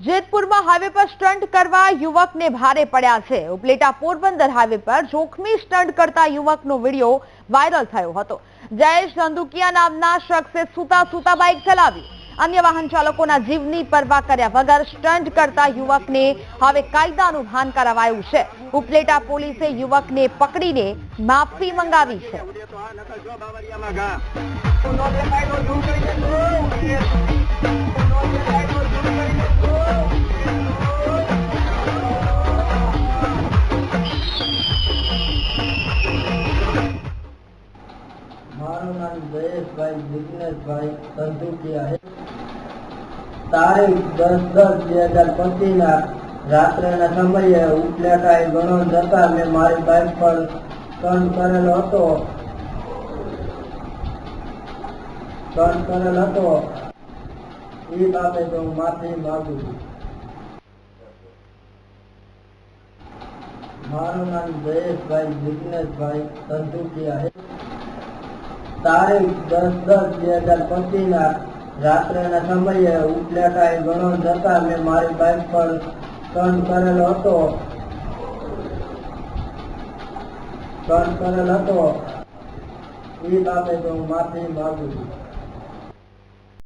જેતપુરમાં highway પર stunt કરવા યુવકને ભારે પડ્યા છે. ઉપલેટા પોરબંદર હાઈવે પર જોખમી સ્ટન્ટ કરતા યુવકનો વીડિયો વાયરલ થયો હતો. જયેશ ધંધુકિયા નામના શખ્સે સુતા સુતા બાઇક ચલાવી. અન્ય વાહન ચાલકોના જીવની પરવા કર્યા વગર સ્ટન્ટ કરતા યુવકને હવે કાયદાનું ભાન કરાવાયું છે. ઉપલેટા પોલીસે યુવકને પકડીને માફી મંગાવી છે. મારું નામ જયેશભાઈ, જિગ્નેશભાઈ સંધુકિયા કરેલો હતો. એ બાબતે હું માફી માગું છું. મારું નામ જયેશભાઈ, જિગ્નેશભાઈ સંધુકિયા છે. તારીખ દસ દસ બે હજાર પચીસ ના રાત્રેના સમયે ઉપલેટાએ ગણો જતા મેં મારી બાઇક પર ટર્ન કરેલો હતો. ટર્ન કરેલ હતો. એ બાબતે હું માફી માગું છું.